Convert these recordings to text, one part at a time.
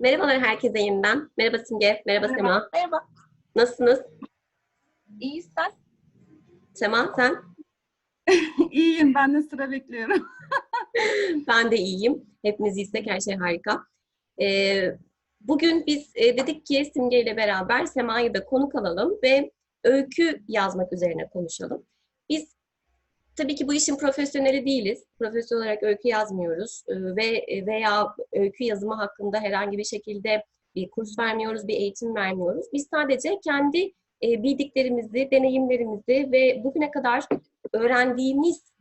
Merhabalar herkese yeniden. Merhaba Simge, merhaba Sema. Merhaba. Nasılsınız? İyi sen? Sema sen? İyiyim, ben de sıra bekliyorum. Ben de iyiyim. Hepimiz iyiysek her şey harika. Ee, bugün biz e, dedik ki Simge ile beraber Sema'yı da konuk alalım ve öykü yazmak üzerine konuşalım. Biz tabii ki bu işin profesyoneli değiliz. Profesyonel olarak öykü yazmıyoruz Ee, ve veya öykü yazımı hakkında herhangi bir şekilde bir kurs vermiyoruz, bir eğitim vermiyoruz. Biz sadece kendi e, bildiklerimizi, deneyimlerimizi ve bugüne kadar öğrendiğimiz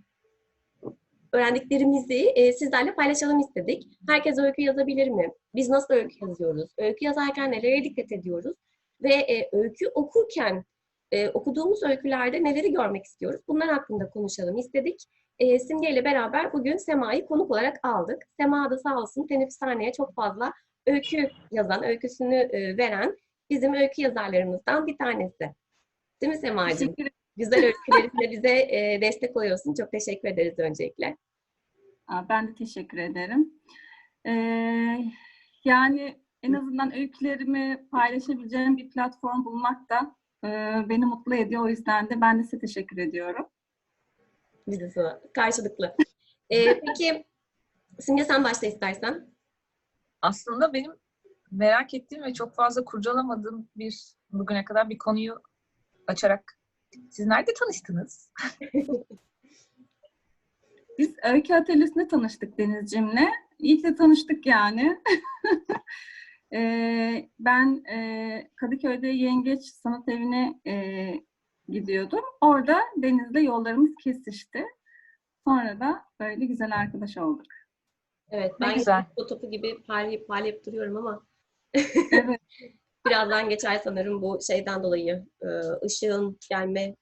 öğrendiklerimizi e, sizlerle paylaşalım istedik. Herkes öykü yazabilir mi? Biz nasıl öykü yazıyoruz? Öykü yazarken nelere dikkat ediyoruz? Ve e, öykü okurken e, okuduğumuz öykülerde neleri görmek istiyoruz? Bunlar hakkında konuşalım istedik. E, Simge ile beraber bugün Sema'yı konuk olarak aldık. Sema da sağ olsun teneffüshaneye çok fazla öykü yazan, öyküsünü e, veren bizim öykü yazarlarımızdan bir tanesi. Değil mi Sema'cığım? Güzel öykülerinle bize e, destek oluyorsun. Çok teşekkür ederiz öncelikle. Aa, Ben de teşekkür ederim. Ee, yani en azından öykülerimi paylaşabileceğim bir platform bulmak da e, beni mutlu ediyor. O yüzden de ben de size teşekkür ediyorum. Biz de sana karşılıklı. E, peki Simge sen başla istersen. Aslında benim merak ettiğim ve çok fazla kurcalamadığım bir bugüne kadar bir konuyu açarak siz nerede tanıştınız? Biz öykü atölyesinde tanıştık Deniz'cimle. İyi ki de tanıştık yani. Ee, ben e, Kadıköy'de Yengeç Sanat Evi'ne e, gidiyordum. Orada Deniz'le yollarımız kesişti. Sonra da böyle güzel arkadaş olduk. Evet Ne ben güzel. o topu gibi parlayıp parlayıp duruyorum ama Evet. birazdan geçer sanırım bu şeyden dolayı, e, ışığın gelme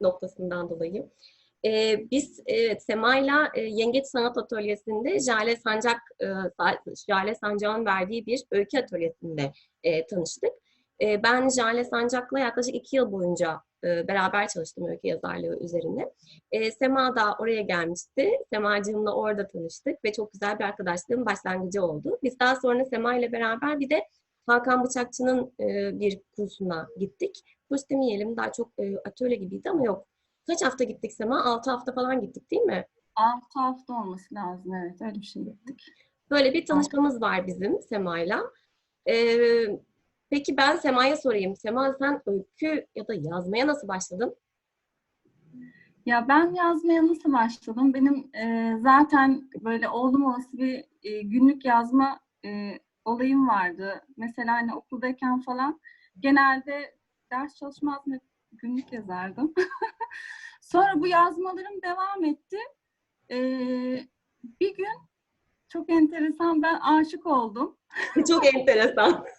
noktasından dolayı. E, biz evet, Sema'yla e, Yengeç Sanat Atölyesi'nde Jale Sancak, e, Jale Sancak'ın verdiği bir öykü atölyesinde e, tanıştık. E, ben Jale Sancak'la yaklaşık iki yıl boyunca e, beraber çalıştım öykü yazarlığı üzerine. E, Sema da oraya gelmişti. Semacığımla orada tanıştık ve çok güzel bir arkadaşlığın başlangıcı oldu. Biz daha sonra Sema ile beraber bir de Hakan Bıçakçı'nın e, bir kursuna gittik. Kurs demeyelim daha çok e, atölye gibiydi ama yok. Kaç hafta gittik Sema? 6 hafta falan gittik değil mi? Altı hafta olması lazım. Evet öyle bir şey gittik. Böyle bir tanışmamız var bizim Sema'yla. Ee, peki ben Sema'ya sorayım. Sema sen öykü ya da yazmaya nasıl başladın? Ya ben yazmaya nasıl başladım? Benim e, zaten böyle oldum olası bir e, günlük yazma e, olayım vardı. Mesela hani okuldayken falan genelde ders çalışmazdım hep günlük yazardım. Sonra bu yazmalarım devam etti. E, bir gün çok enteresan ben aşık oldum. Çok enteresan.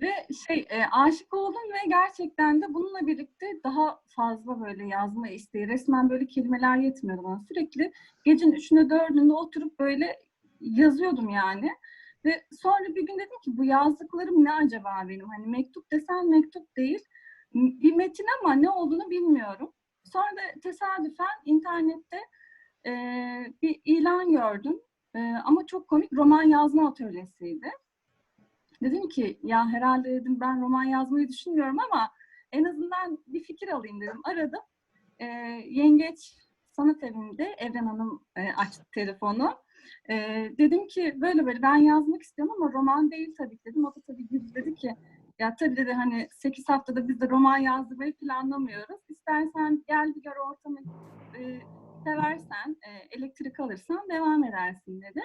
Ve şey e, aşık oldum ve gerçekten de bununla birlikte daha fazla böyle yazma isteği. Resmen böyle kelimeler yetmiyordu bana. Sürekli gecenin üçünde dördünde oturup böyle yazıyordum yani. Ve sonra bir gün dedim ki bu yazdıklarım ne acaba benim? Hani mektup desen mektup değil. Bir metin ama ne olduğunu bilmiyorum. Sonra da tesadüfen internette e, bir ilan gördüm. E, ama çok komik roman yazma atölyesiydi. Dedim ki ya herhalde dedim ben roman yazmayı düşünmüyorum ama en azından bir fikir alayım dedim. Aradım. Ee, Yengeç Sanat Evi'nde Evren Hanım e, açtı telefonu. Ee, dedim ki böyle böyle ben yazmak istiyorum ama roman değil tabii ki dedim. O da tabii güldü dedi ki ya tabii dedi hani 8 haftada biz de roman yazmayı planlamıyoruz. İstersen gel bir gör ortamı e, seversen, e, elektrik alırsan devam edersin dedi.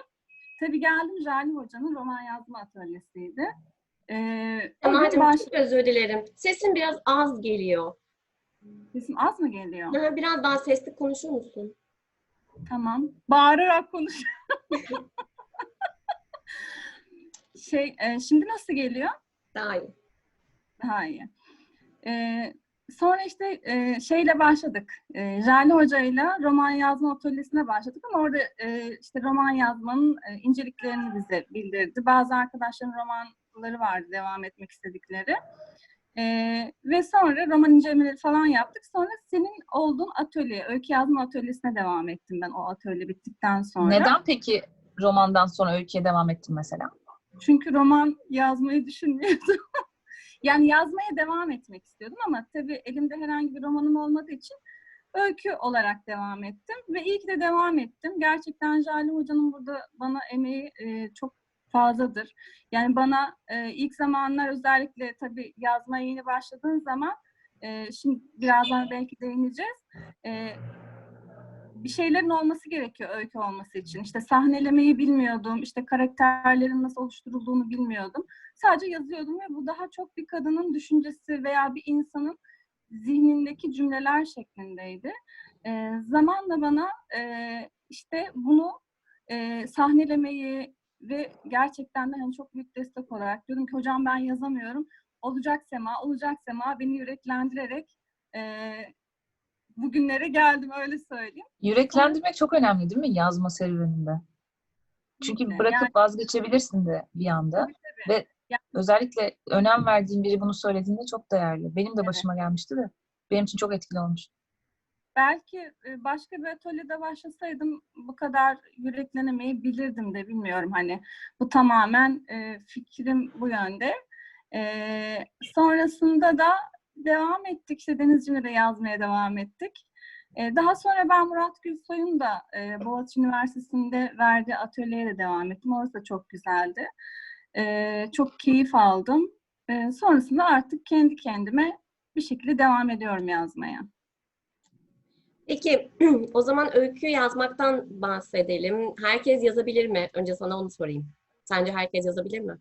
Tabii geldim Jale Hoca'nın roman yazma atölyesiydi. Ee, Sema'cığım baş... çok özür dilerim. Sesin biraz az geliyor. Sesim az mı geliyor? Daha Biraz daha sesli konuşur musun? Tamam. Bağırarak konuş. şey, e, şimdi nasıl geliyor? Daha iyi. Daha iyi. Ee, sonra işte e, şeyle başladık. E, Jale Hoca'yla roman yazma atölyesine başladık ama orada e, işte roman yazmanın e, inceliklerini bize bildirdi. Bazı arkadaşların romanları vardı devam etmek istedikleri. E, ve sonra roman incelemeleri falan yaptık. Sonra senin olduğun atölye, öykü yazma atölyesine devam ettim ben o atölye bittikten sonra. Neden peki romandan sonra öyküye devam ettin mesela? Çünkü roman yazmayı düşünmüyordum. yani yazmaya devam etmek istiyordum ama tabii elimde herhangi bir romanım olmadığı için öykü olarak devam ettim. Ve iyi ki de devam ettim. Gerçekten Jale Hoca'nın burada bana emeği e, çok fazladır. Yani bana e, ilk zamanlar özellikle tabii yazmaya yeni başladığın zaman e, şimdi birazdan belki değineceğiz. E, bir şeylerin olması gerekiyor öykü olması için. İşte sahnelemeyi bilmiyordum, işte karakterlerin nasıl oluşturulduğunu bilmiyordum. Sadece yazıyordum ve bu daha çok bir kadının düşüncesi veya bir insanın zihnindeki cümleler şeklindeydi. Ee, zamanla bana e, işte bunu e, sahnelemeyi ve gerçekten de hani çok büyük destek olarak diyordum ki hocam ben yazamıyorum. Olacak Sema, olacak Sema beni yüreklendirerek e, bugünlere geldim öyle söyleyeyim. Yüreklendirmek çok önemli değil mi yazma serüveninde? Çünkü Kesinlikle. bırakıp Yani- vazgeçebilirsin de bir anda. Tabii, tabii. Ve Yani- özellikle önem verdiğin biri bunu söylediğinde çok değerli. Benim de Evet. başıma gelmişti de benim için çok etkili olmuş. Belki e, başka bir atölyede başlasaydım bu kadar yüreklenemeyebilirdim de bilmiyorum hani. Bu tamamen e, fikrim bu yönde. E, sonrasında da devam ettik işte Denizci'ne yazmaya devam ettik. E, daha sonra ben Murat Gülsoy'un da e, Boğaziçi Üniversitesi'nde verdiği atölyeye de devam ettim. Orası da çok güzeldi. E, çok keyif aldım. E, sonrasında artık kendi kendime bir şekilde devam ediyorum yazmaya. Peki o zaman öykü yazmaktan bahsedelim. Herkes yazabilir mi? Önce sana onu sorayım. Sence herkes yazabilir mi?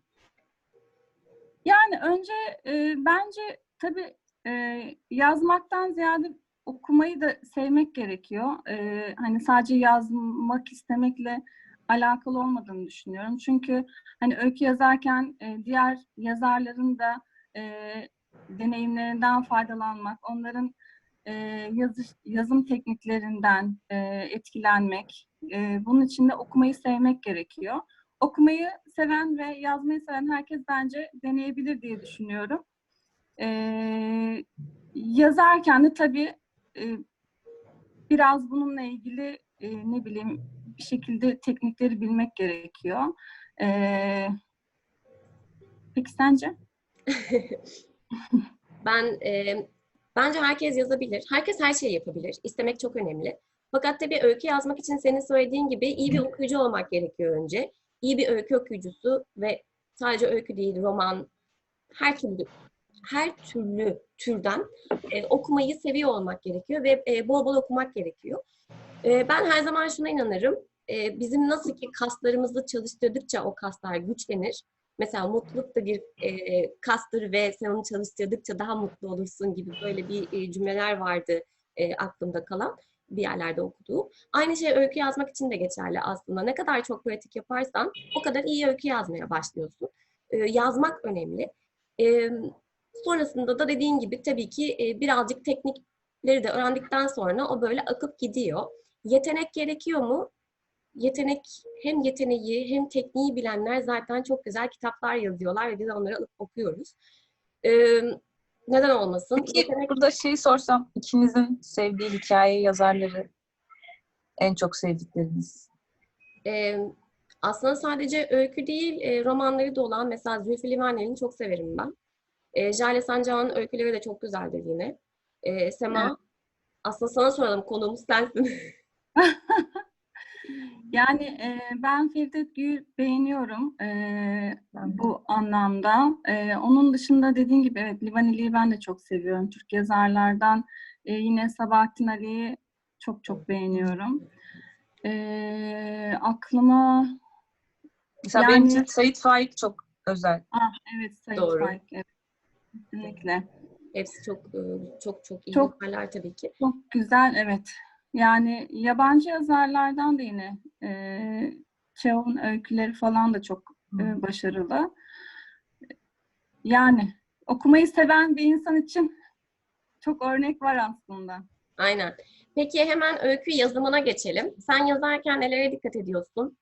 Yani önce e, bence tabii e, yazmaktan ziyade okumayı da sevmek gerekiyor. E, hani sadece yazmak istemekle alakalı olmadığını düşünüyorum. Çünkü hani öykü yazarken e, diğer yazarların da e, deneyimlerinden faydalanmak, onların e, yazış, yazım tekniklerinden e, etkilenmek, e, bunun için de okumayı sevmek gerekiyor okumayı seven ve yazmayı seven herkes bence deneyebilir diye düşünüyorum. Ee, yazarken de tabii e, biraz bununla ilgili e, ne bileyim bir şekilde teknikleri bilmek gerekiyor. Ee, peki sence? Ben e, bence herkes yazabilir. Herkes her şeyi yapabilir. İstemek çok önemli. Fakat tabii öykü yazmak için senin söylediğin gibi iyi bir okuyucu olmak gerekiyor önce. İyi bir öykü okuyucusu ve sadece öykü değil, roman, her türlü her türlü türden e, okumayı seviyor olmak gerekiyor ve e, bol bol okumak gerekiyor. E, ben her zaman şuna inanırım. E, bizim nasıl ki kaslarımızı çalıştırdıkça o kaslar güçlenir. Mesela mutluluk da bir e, kastır ve sen onu çalıştırdıkça daha mutlu olursun gibi böyle bir e, cümleler vardı e, aklımda kalan bir yerlerde okuduğum. Aynı şey öykü yazmak için de geçerli aslında. Ne kadar çok pratik yaparsan o kadar iyi öykü yazmaya başlıyorsun. E, yazmak önemli. E, sonrasında da dediğin gibi tabii ki e, birazcık teknikleri de öğrendikten sonra o böyle akıp gidiyor. Yetenek gerekiyor mu? Yetenek hem yeteneği hem tekniği bilenler zaten çok güzel kitaplar yazıyorlar ve biz onları alıp okuyoruz. E, neden olmasın? Peki Yetenek- burada şeyi sorsam ikinizin sevdiği hikaye yazarları en çok sevdikleriniz. Ee, aslında sadece öykü değil, e, romanları da olan mesela Zülfü Livaneli'ni çok severim ben. E, Jale Sancak'ın öyküleri de çok güzeldir yine. E, Sema, Evet. aslında sana soralım, konuğumuz sensin. Yani e, ben Feride Gül beğeniyorum e, Ben bu anlamda. E, onun dışında dediğim gibi evet Livaneli'yi ben de çok seviyorum. Türk yazarlardan e, yine Sabahattin Ali'yi çok çok beğeniyorum. E, aklıma Mesela Yani- benim için Sait Faik çok özel. ah evet Sait Doğru. Faik evet. Kesinlikle. Hepsi çok e, çok çok iyi Çok- yazarlar tabii ki. Çok güzel evet. Yani yabancı yazarlardan da yine e, Çehov'un öyküleri falan da çok e, başarılı. Yani okumayı seven bir insan için çok örnek var aslında. Aynen. Peki hemen öykü yazımına geçelim. Sen yazarken nelere dikkat ediyorsun?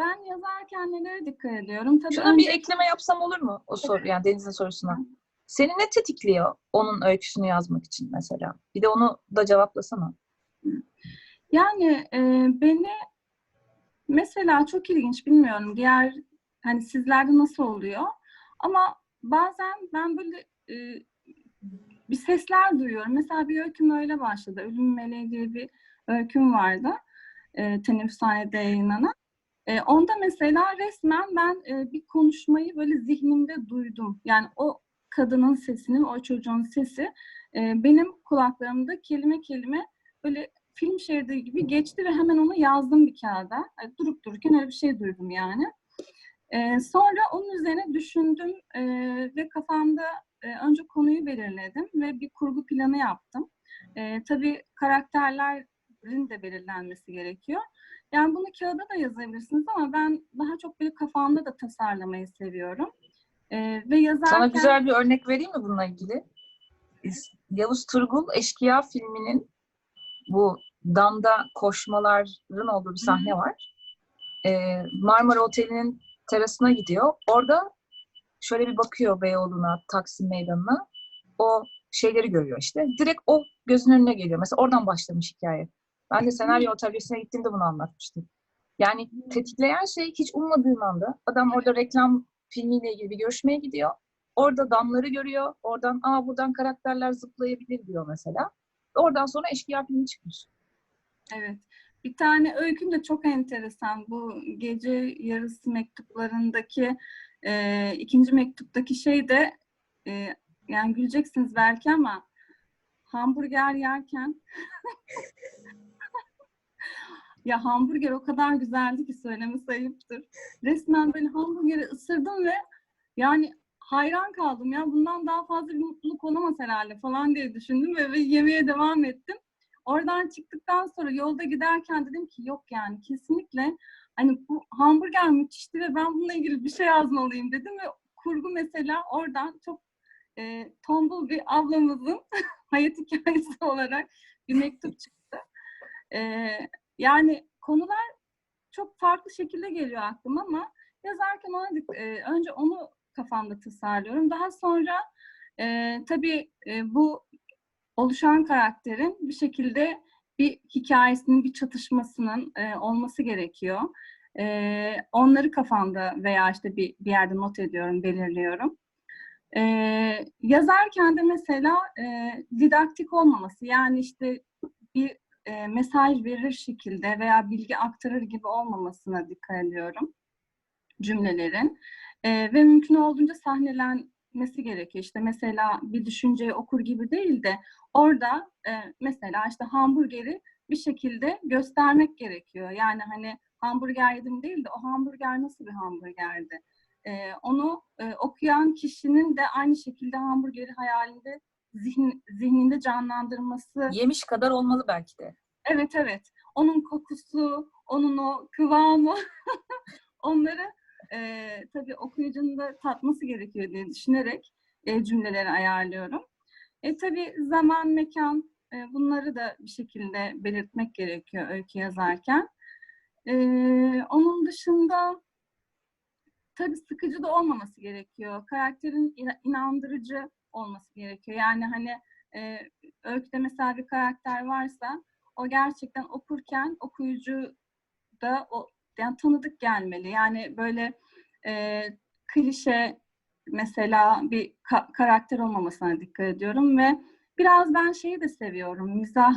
Ben yazarken nelere dikkat ediyorum? Tabii Şuna önce bir ekleme yapsam olur mu? O soru yani Deniz'in sorusuna. Seni ne tetikliyor onun öyküsünü yazmak için mesela? Bir de onu da cevaplasana. yani e, beni mesela çok ilginç bilmiyorum diğer hani sizlerde nasıl oluyor ama bazen ben böyle e, bir sesler duyuyorum. Mesela bir öyküm öyle başladı. Ölüm Meleği diye bir öyküm vardı. E, teneffüshanede yayınlanan. E, onda mesela resmen ben e, bir konuşmayı böyle zihnimde duydum. Yani o kadının sesinin, o çocuğun sesi e, benim kulaklarımda kelime kelime böyle film şeridi gibi geçti ve hemen onu yazdım bir kağıda. Yani durup dururken öyle bir şey duydum yani. E, sonra onun üzerine düşündüm e, ve kafamda e, önce konuyu belirledim ve bir kurgu planı yaptım. E, tabii karakterlerin de belirlenmesi gerekiyor. Yani bunu kağıda da yazabilirsiniz ama ben daha çok böyle kafamda da tasarlamayı seviyorum. E, ve yazarken... Sana güzel bir örnek vereyim mi bununla ilgili? Yavuz Turgul Eşkıya filminin bu damda koşmaların olduğu bir sahne var. Ee, Marmara Oteli'nin terasına gidiyor. Orada şöyle bir bakıyor Beyoğlu'na, Taksim Meydanı'na. O şeyleri görüyor işte. Direkt o gözünün önüne geliyor. Mesela oradan başlamış hikaye. Ben de senaryo atölyesine gittiğimde bunu anlatmıştım. Yani tetikleyen şey hiç ummadığın anda adam orada reklam filmiyle ilgili bir görüşmeye gidiyor. Orada damları görüyor. Oradan aa buradan karakterler zıplayabilir diyor mesela. Oradan sonra eşkıya filmi çıkmış. Evet. Bir tane öyküm de çok enteresan. Bu gece yarısı mektuplarındaki e, ikinci mektuptaki şey de e, yani güleceksiniz belki ama hamburger yerken ya hamburger o kadar güzeldi ki söylemesi ayıptır. Resmen böyle hamburgeri ısırdım ve yani hayran kaldım ya bundan daha fazla bir mutluluk olamaz herhalde falan diye düşündüm ve, ve yemeye devam ettim. Oradan çıktıktan sonra yolda giderken dedim ki yok yani kesinlikle hani bu hamburger müthişti ve ben bununla ilgili bir şey yazmalıyım dedim ve kurgu mesela oradan çok e, tombul bir ablamızın hayat hikayesi olarak bir mektup çıktı. E, yani konular çok farklı şekilde geliyor aklıma ama yazarken ona, e, önce onu kafamda tasarlıyorum. Daha sonra e, tabii e, bu oluşan karakterin bir şekilde bir hikayesinin, bir çatışmasının e, olması gerekiyor. E, onları kafamda veya işte bir, bir yerde not ediyorum, belirliyorum. E, yazarken de mesela e, didaktik olmaması, yani işte bir e, mesaj verir şekilde veya bilgi aktarır gibi olmamasına dikkat ediyorum cümlelerin. E, ve mümkün olduğunca sahnelenmesi gerekiyor. İşte mesela bir düşünceyi okur gibi değil de orada e, mesela işte hamburgeri bir şekilde göstermek gerekiyor. Yani hani hamburger yedim değil de o hamburger nasıl bir hamburgerdi? E, onu e, okuyan kişinin de aynı şekilde hamburgeri hayalinde zihin, zihninde canlandırması Yemiş kadar olmalı belki de. Evet evet. Onun kokusu, onun o kıvamı onları e, tabii okuyucunun da tatması gerekiyor diye düşünerek e, cümleleri ayarlıyorum. E tabii zaman, mekan e, bunları da bir şekilde belirtmek gerekiyor öykü yazarken. E, onun dışında tabii sıkıcı da olmaması gerekiyor. Karakterin ina- inandırıcı olması gerekiyor. Yani hani e, öyküde mesela bir karakter varsa o gerçekten okurken okuyucu da o yani tanıdık gelmeli. Yani böyle e, klişe mesela bir ka- karakter olmamasına dikkat ediyorum ve biraz ben şeyi de seviyorum. Mizah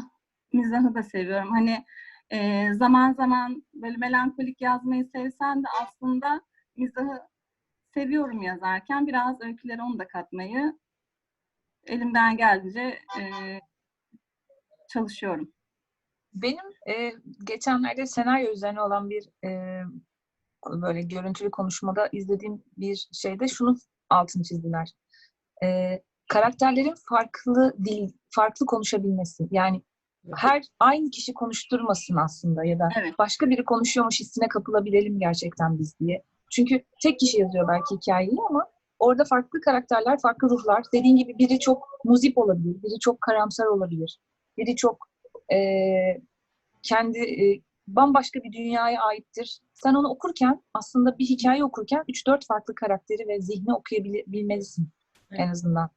mizahı da seviyorum. Hani e, zaman zaman böyle melankolik yazmayı sevsen de aslında mizahı seviyorum yazarken biraz öykülere onu da katmayı elimden geldiğince e, çalışıyorum. Benim e, geçenlerde senaryo üzerine olan bir e, böyle görüntülü konuşmada izlediğim bir şeyde şunu altını çizdiler. E, karakterlerin farklı dil, farklı konuşabilmesi. Yani her aynı kişi konuşturmasın aslında ya da Evet. başka biri konuşuyormuş hissine kapılabilelim gerçekten biz diye. Çünkü tek kişi yazıyor belki hikayeyi ama orada farklı karakterler, farklı ruhlar. Dediğin gibi biri çok muzip olabilir, biri çok karamsar olabilir, biri çok eee, kendi e, bambaşka bir dünyaya aittir. Sen onu okurken aslında bir hikaye okurken 3-4 farklı karakteri ve zihni okuyabilmelisin en azından.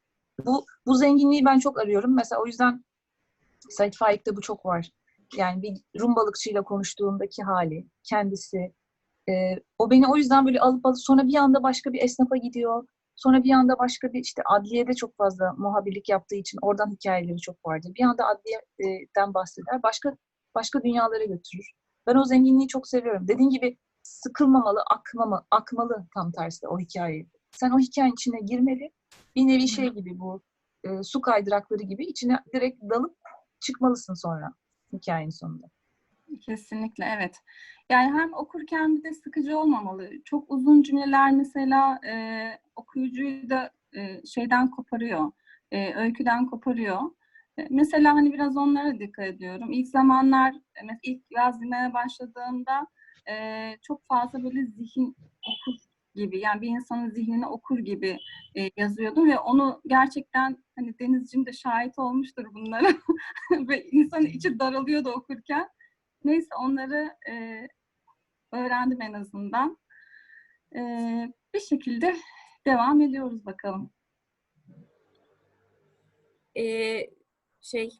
Bu bu zenginliği ben çok arıyorum. Mesela o yüzden Said Faik'te bu çok var. Yani bir Rum balıkçıyla konuştuğundaki hali, kendisi. Ee, o beni o yüzden böyle alıp alıp sonra bir anda başka bir esnafa gidiyor. Sonra bir anda başka bir işte adliyede çok fazla muhabirlik yaptığı için oradan hikayeleri çok vardı. Bir anda adliyeden bahseder. Başka başka dünyalara götürür. Ben o zenginliği çok seviyorum. Dediğin gibi sıkılmamalı, akmamalı, akmalı tam tersi o hikaye. Sen o hikayenin içine girmeli. Bir nevi şey gibi bu e, su kaydırakları gibi içine direkt dalıp çıkmalısın sonra hikayenin sonunda. Kesinlikle evet. Yani hem okurken bir de sıkıcı olmamalı. Çok uzun cümleler mesela e, okuyucuyu da e, şeyden koparıyor, e, öyküden koparıyor. E, mesela hani biraz onlara dikkat ediyorum. İlk zamanlar, e, mes- ilk yaz dinlemeye başladığımda e, çok fazla böyle zihin okur gibi, yani bir insanın zihnini okur gibi e, yazıyordum ve onu gerçekten hani Denizciğim de şahit olmuştur bunlara ve insanın içi daralıyordu okurken. Neyse onları e, öğrendim en azından. E, bir şekilde devam ediyoruz bakalım. Ee, şey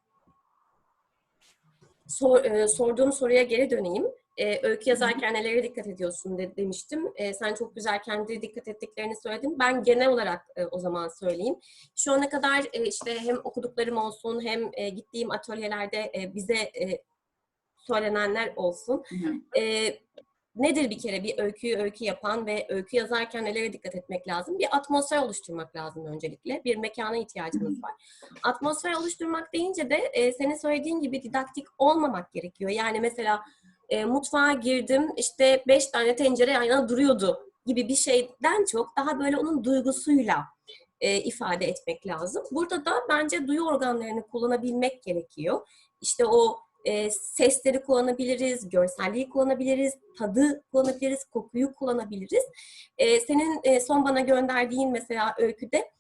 sor, e, sorduğum soruya geri döneyim. Ee, öykü yazarken nelere dikkat ediyorsun de, demiştim. Ee, sen çok güzel kendi dikkat ettiklerini söyledin. Ben genel olarak e, o zaman söyleyeyim. Şu ana kadar e, işte hem okuduklarım olsun hem e, gittiğim atölyelerde e, bize e, söylenenler olsun. E, nedir bir kere bir öyküyü öykü yapan ve öykü yazarken nelere dikkat etmek lazım? Bir atmosfer oluşturmak lazım öncelikle. Bir mekana ihtiyacımız var. Atmosfer oluşturmak deyince de e, senin söylediğin gibi didaktik olmamak gerekiyor. Yani mesela e, mutfağa girdim işte beş tane tencere yan yana duruyordu gibi bir şeyden çok daha böyle onun duygusuyla e, ifade etmek lazım. Burada da bence duyu organlarını kullanabilmek gerekiyor. İşte o e, sesleri kullanabiliriz, görselliği kullanabiliriz, tadı kullanabiliriz, kokuyu kullanabiliriz. E, senin e, son bana gönderdiğin mesela öyküde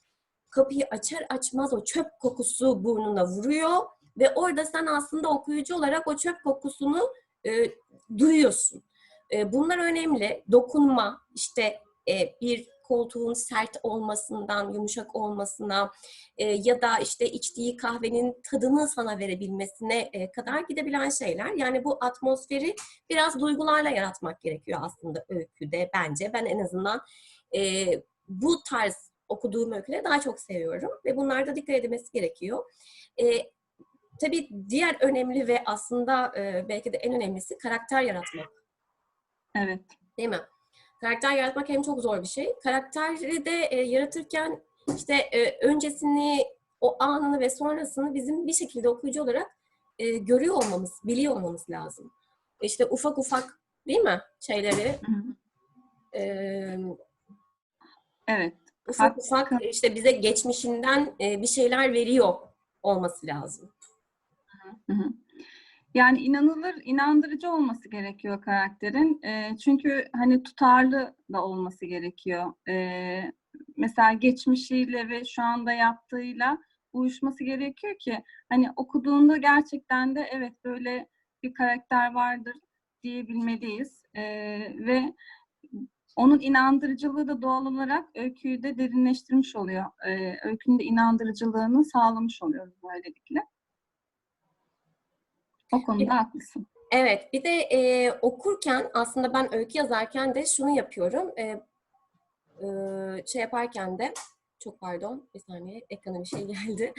kapıyı açar açmaz o çöp kokusu burnuna vuruyor ve orada sen aslında okuyucu olarak o çöp kokusunu e, duyuyorsun. E, bunlar önemli. Dokunma, işte e, bir koltuğun sert olmasından yumuşak olmasına e, ya da işte içtiği kahvenin tadını sana verebilmesine e, kadar gidebilen şeyler. Yani bu atmosferi biraz duygularla yaratmak gerekiyor aslında öyküde bence. Ben en azından e, bu tarz okuduğum öyküleri daha çok seviyorum ve bunlarda dikkat edilmesi gerekiyor. E, tabii diğer önemli ve aslında e, belki de en önemlisi karakter yaratmak. Evet. Değil mi? Karakter yaratmak hem çok zor bir şey. Karakteri de e, yaratırken işte e, öncesini, o anını ve sonrasını bizim bir şekilde okuyucu olarak e, görüyor olmamız, biliyor olmamız lazım. İşte ufak ufak değil mi şeyleri e, Evet. ufak Haklısın. ufak işte bize geçmişinden e, bir şeyler veriyor olması lazım. Hı hı. Yani inanılır, inandırıcı olması gerekiyor karakterin. Eee, çünkü hani tutarlı da olması gerekiyor. Eee, mesela geçmişiyle ve şu anda yaptığıyla uyuşması gerekiyor ki hani okuduğunda gerçekten de evet böyle bir karakter vardır diyebilmeliyiz. Eee, ve onun inandırıcılığı da doğal olarak öyküyü de derinleştirmiş oluyor. Eee, öykünün de inandırıcılığını sağlamış oluyoruz böylelikle. O konuda haklısın. Evet, bir de e, okurken aslında ben öykü yazarken de şunu yapıyorum. E, e, şey yaparken de, çok pardon, bir saniye ekrana bir şey geldi.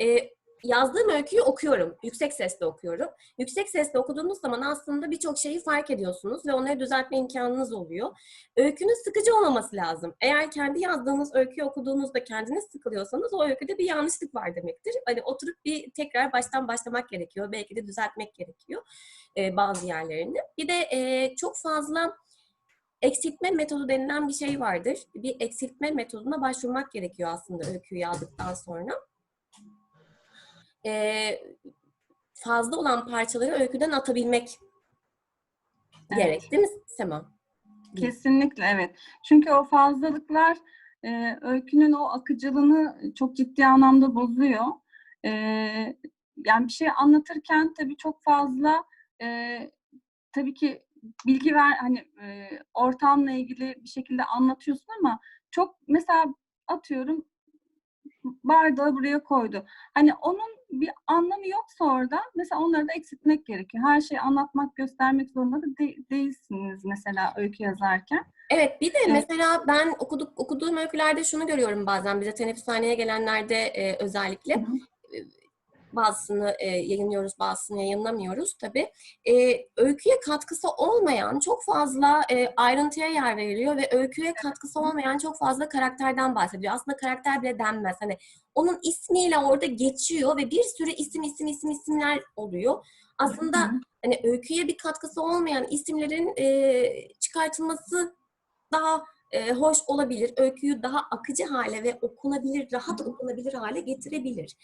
E, yazdığım öyküyü okuyorum. Yüksek sesle okuyorum. Yüksek sesle okuduğunuz zaman aslında birçok şeyi fark ediyorsunuz ve onları düzeltme imkanınız oluyor. Öykünün sıkıcı olmaması lazım. Eğer kendi yazdığınız öyküyü okuduğunuzda kendiniz sıkılıyorsanız o öyküde bir yanlışlık var demektir. Hani oturup bir tekrar baştan başlamak gerekiyor. Belki de düzeltmek gerekiyor e, bazı yerlerini. Bir de e, çok fazla eksiltme metodu denilen bir şey vardır. Bir eksiltme metoduna başvurmak gerekiyor aslında öyküyü yazdıktan sonra. E, fazla olan parçaları öyküden atabilmek Evet. gerek değil mi Sema? Kesinlikle evet. Çünkü o fazlalıklar e, öykünün o akıcılığını çok ciddi anlamda bozuyor. E, yani bir şey anlatırken tabii çok fazla e, tabii ki bilgi ver hani e, ortamla ilgili bir şekilde anlatıyorsun ama çok mesela atıyorum bardağı buraya koydu. Hani onun bir anlamı yoksa orada mesela onları da eksiltmek gerekiyor. Her şeyi anlatmak, göstermek zorunda da de- değilsiniz mesela öykü yazarken. Evet bir de Evet. mesela ben okuduk, okuduğum öykülerde şunu görüyorum bazen bize teneffüshaneye gelenlerde e, özellikle. Hı hı. E, Bazısını e, yayınlıyoruz, bazısını yayınlamıyoruz tabii. E, öyküye katkısı olmayan çok fazla e, ayrıntıya yer veriliyor ve öyküye katkısı olmayan çok fazla karakterden bahsediyor. Aslında karakter bile denmez. Hani onun ismiyle orada geçiyor ve bir sürü isim isim isim isimler oluyor. Aslında hani öyküye bir katkısı olmayan isimlerin e, çıkartılması daha e, hoş olabilir. Öyküyü daha akıcı hale ve okunabilir, rahat okunabilir hale getirebilir.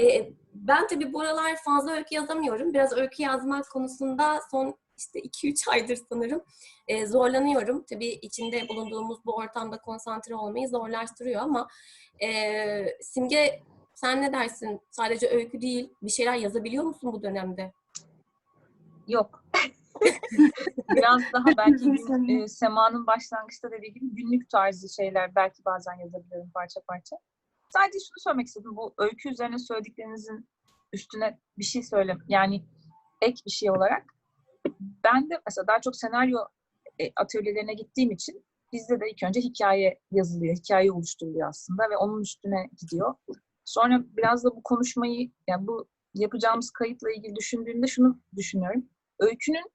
E, ben tabii bu aralar fazla öykü yazamıyorum. Biraz öykü yazmak konusunda son işte 2-3 aydır sanırım e, zorlanıyorum. Tabii içinde bulunduğumuz bu ortamda konsantre olmayı zorlaştırıyor ama e, Simge sen ne dersin? Sadece öykü değil, bir şeyler yazabiliyor musun bu dönemde? Yok. Biraz daha belki gün- e, Sema'nın başlangıçta dediği gibi günlük tarzı şeyler belki bazen yazabiliyorum parça parça. Sadece şunu söylemek istedim. Bu öykü üzerine söylediklerinizin üstüne bir şey söyle. Yani ek bir şey olarak. Ben de mesela daha çok senaryo e, atölyelerine gittiğim için bizde de ilk önce hikaye yazılıyor. Hikaye oluşturuluyor aslında ve onun üstüne gidiyor. Sonra biraz da bu konuşmayı yani bu yapacağımız kayıtla ilgili düşündüğümde şunu düşünüyorum. Öykünün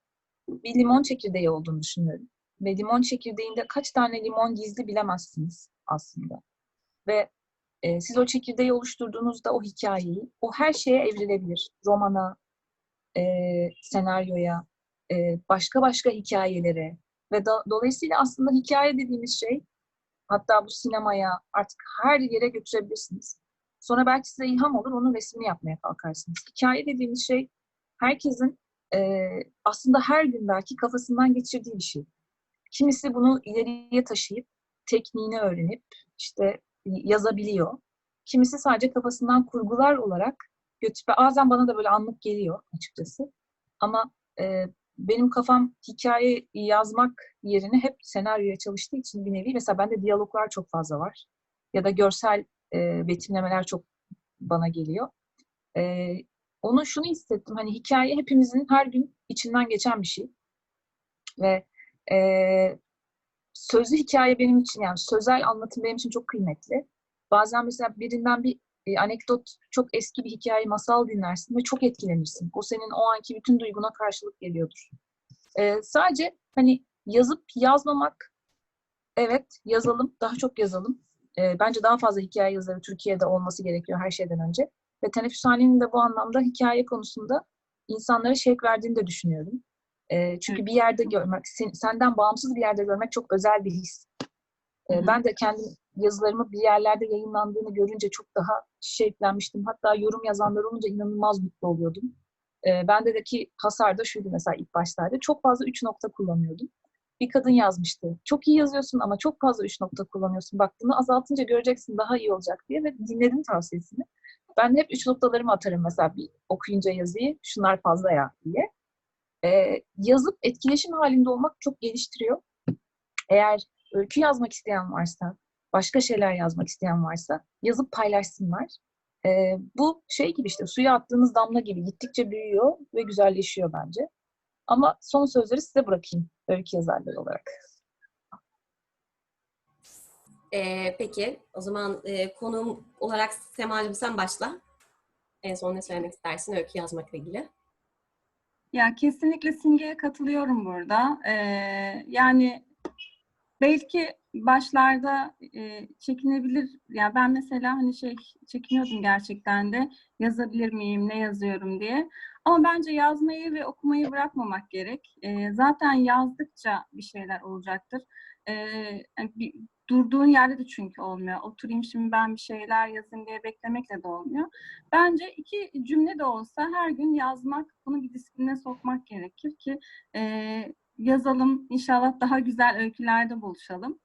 bir limon çekirdeği olduğunu düşünüyorum. Ve limon çekirdeğinde kaç tane limon gizli bilemezsiniz aslında. Ve e, siz o çekirdeği oluşturduğunuzda o hikayeyi, o her şeye evrilebilir. Romana, e, senaryoya, e, başka başka hikayelere ve da, dolayısıyla aslında hikaye dediğimiz şey hatta bu sinemaya artık her yere götürebilirsiniz. Sonra belki size ilham olur, onun resmini yapmaya kalkarsınız. Hikaye dediğimiz şey herkesin e, aslında her gün belki kafasından geçirdiği bir şey. Kimisi bunu ileriye taşıyıp tekniğini öğrenip işte yazabiliyor. Kimisi sadece kafasından kurgular olarak götürüp bazen bana da böyle anlık geliyor açıkçası. Ama e, benim kafam hikaye yazmak yerine hep senaryoya çalıştığı için bir nevi mesela bende diyaloglar çok fazla var. Ya da görsel e, betimlemeler çok bana geliyor. E, onu şunu hissettim. Hani hikaye hepimizin her gün içinden geçen bir şey. Ve e, sözlü hikaye benim için yani sözel anlatım benim için çok kıymetli. Bazen mesela birinden bir e, anekdot, çok eski bir hikaye, masal dinlersin ve çok etkilenirsin. O senin o anki bütün duyguna karşılık geliyordur. E, sadece hani yazıp yazmamak, evet yazalım, daha çok yazalım. E, bence daha fazla hikaye yazarı Türkiye'de olması gerekiyor her şeyden önce. Ve teneffüshanenin de bu anlamda hikaye konusunda insanlara şevk verdiğini de düşünüyorum. E, çünkü bir yerde görmek, sen, senden bağımsız bir yerde görmek çok özel bir his. E, ben de kendi yazılarımı bir yerlerde yayınlandığını görünce çok daha şevklenmiştim. Hatta yorum yazanlar olunca inanılmaz mutlu oluyordum. E, bendeki hasar da şuydu mesela ilk başlarda. Çok fazla üç nokta kullanıyordum. Bir kadın yazmıştı. Çok iyi yazıyorsun ama çok fazla üç nokta kullanıyorsun. Bak bunu azaltınca göreceksin daha iyi olacak diye ve dinledim tavsiyesini. Ben hep üç noktalarımı atarım mesela bir okuyunca yazıyı. Şunlar fazla ya diye. Ee, yazıp etkileşim halinde olmak çok geliştiriyor. Eğer öykü yazmak isteyen varsa, başka şeyler yazmak isteyen varsa yazıp paylaşsınlar. Ee, bu şey gibi işte suya attığınız damla gibi gittikçe büyüyor ve güzelleşiyor bence. Ama son sözleri size bırakayım öykü yazarları olarak. Ee, peki, o zaman e, konuğum olarak Semacığım sen başla. En son ne söylemek istersin öykü yazmakla ilgili? Ya kesinlikle Simge'ye katılıyorum burada. Ee, yani belki başlarda e, çekinebilir. Ya ben mesela hani şey çekiniyordum gerçekten de yazabilir miyim, ne yazıyorum diye. Ama bence yazmayı ve okumayı bırakmamak gerek. Ee, zaten yazdıkça bir şeyler olacaktır. Yani bir, durduğun yerde de çünkü olmuyor. Oturayım şimdi ben bir şeyler yazayım diye beklemekle de olmuyor. Bence iki cümle de olsa her gün yazmak, bunu bir disipline sokmak gerekir ki e, yazalım. İnşallah daha güzel öykülerde buluşalım.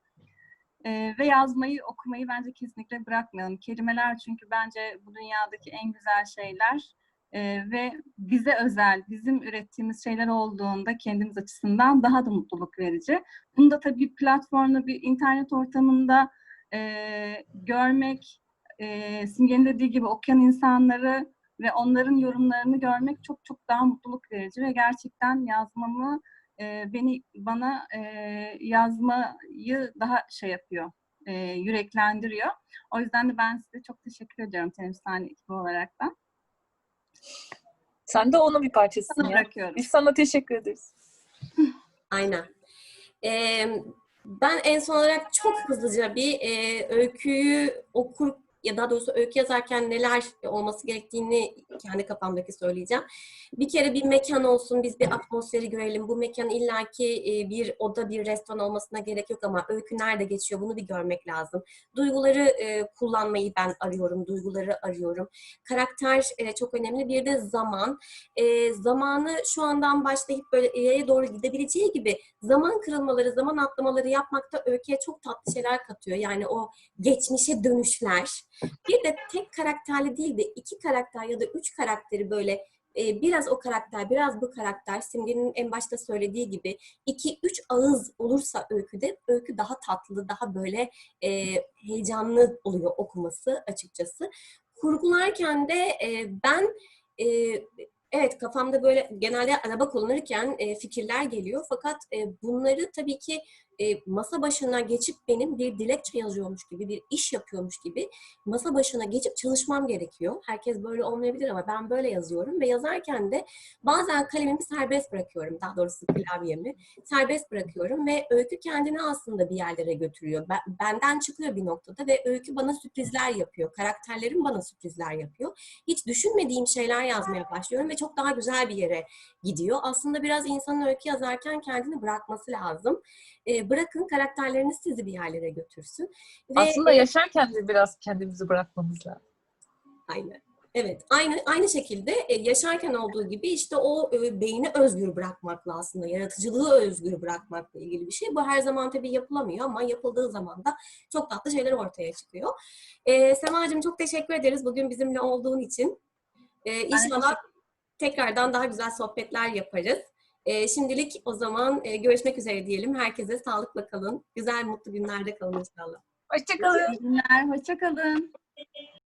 E, ve yazmayı, okumayı bence kesinlikle bırakmayalım. Kelimeler çünkü bence bu dünyadaki en güzel şeyler E, ve bize özel, bizim ürettiğimiz şeyler olduğunda kendimiz açısından daha da mutluluk verici. Bunu da tabii platformda, bir internet ortamında e, görmek, e, Simge'nin dediği gibi okuyan insanları ve onların yorumlarını görmek çok çok daha mutluluk verici ve gerçekten yazmamı e, beni bana e, yazmayı daha şey yapıyor, e, yüreklendiriyor. O yüzden de ben size çok teşekkür ediyorum temsilhane ekibi olarak da. Sen de onun bir parçasısın Sana ya. bırakıyorum. Biz sana teşekkür ederiz. Aynen. Ee, ben en son olarak çok hızlıca bir e, öyküyü okur ya daha doğrusu öykü yazarken neler olması gerektiğini kendi kafamdaki söyleyeceğim. Bir kere bir mekan olsun, biz bir atmosferi görelim. Bu mekan illaki e, bir oda, bir restoran olmasına gerek yok ama öykü nerede geçiyor bunu bir görmek lazım. Duyguları e, kullanmayı ben arıyorum, duyguları arıyorum. Karakter e, çok önemli. Bir de zaman. Zamanı şu andan başlayıp böyle ileriye doğru gidebileceği gibi zaman kırılmaları, zaman atlamaları yapmakta öyküye çok tatlı şeyler katıyor. Yani o geçmişe dönüşler. Bir de tek karakterli değil de iki karakter ya da üç karakteri böyle e, biraz o karakter, biraz bu karakter Simge'nin en başta söylediği gibi iki üç ağız olursa öyküde öykü daha tatlı, daha böyle e, heyecanlı oluyor okuması açıkçası. Kurgularken de e, ben e, evet kafamda böyle genelde araba kullanırken e, fikirler geliyor fakat e, bunları tabii ki e, masa başına geçip benim bir dilekçe yazıyormuş gibi, bir iş yapıyormuş gibi masa başına geçip çalışmam gerekiyor. Herkes böyle olmayabilir ama ben böyle yazıyorum ve yazarken de bazen kalemimi serbest bırakıyorum. Daha doğrusu klavyemi serbest bırakıyorum ve öykü kendini aslında bir yerlere götürüyor. Ben- benden çıkıyor bir noktada ve öykü bana sürprizler yapıyor. Karakterlerim bana sürprizler yapıyor. Hiç düşünmediğim şeyler yazmaya başlıyorum ve çok daha güzel bir yere gidiyor. Aslında biraz insanın öykü yazarken kendini bırakması lazım. E, bırakın karakterleriniz sizi bir yerlere götürsün. Ve Aslında yaşarken de biraz kendimizi bırakmamız lazım. Aynen. Evet, aynı aynı şekilde e, yaşarken olduğu gibi işte o e, beyni özgür bırakmakla aslında yaratıcılığı özgür bırakmakla ilgili bir şey. Bu her zaman tabii yapılamıyor ama yapıldığı zaman da çok tatlı şeyler ortaya çıkıyor. E, Semacığım çok teşekkür ederiz bugün bizimle olduğun için. E, inşallah tekrardan daha güzel sohbetler yaparız. E, şimdilik o zaman e, görüşmek üzere diyelim. Herkese sağlıkla kalın. Güzel, mutlu günlerde kalın inşallah. Hoşçakalın. İyi günler, hoşça kalın.